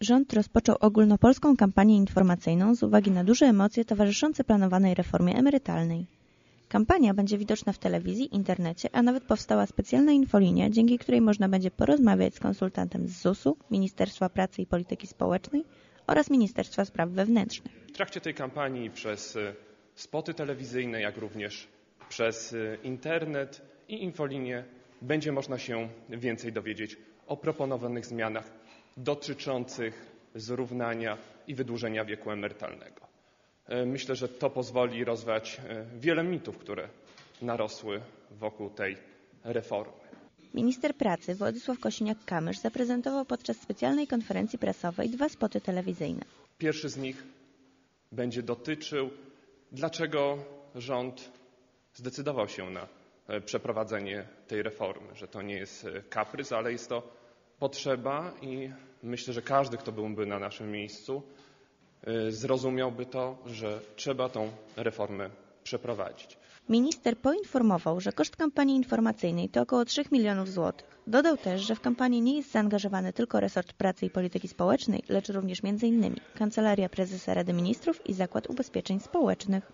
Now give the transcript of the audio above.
Rząd rozpoczął ogólnopolską kampanię informacyjną z uwagi na duże emocje towarzyszące planowanej reformie emerytalnej. Kampania będzie widoczna w telewizji, internecie, a nawet powstała specjalna infolinia, dzięki której można będzie porozmawiać z konsultantem z ZUS-u, Ministerstwa Pracy i Polityki Społecznej oraz Ministerstwa Spraw Wewnętrznych. W trakcie tej kampanii przez y, spoty telewizyjne, jak również przez y, internet i infolinię będzie można się więcej dowiedzieć o proponowanych zmianach dotyczących zrównania i wydłużenia wieku emerytalnego. E, Myślę, że to pozwoli rozwiać e, wiele mitów, które narosły wokół tej reformy. Minister pracy Władysław Kosiniak-Kamysz zaprezentował podczas specjalnej konferencji prasowej dwa spoty telewizyjne. Pierwszy z nich będzie dotyczył, dlaczego rząd zdecydował się na e, przeprowadzenie tej reformy, że to nie jest kaprys, ale jest to potrzeba i myślę, że każdy, kto byłby na naszym miejscu, e, zrozumiałby to, że trzeba tą reformę przeprowadzić. Minister poinformował, że koszt kampanii informacyjnej to około 3 milionów złotych. Dodał też, że w kampanię nie jest zaangażowany tylko resort pracy i polityki społecznej, lecz również m.in. Kancelaria Prezesa Rady Ministrów i Zakład Ubezpieczeń Społecznych.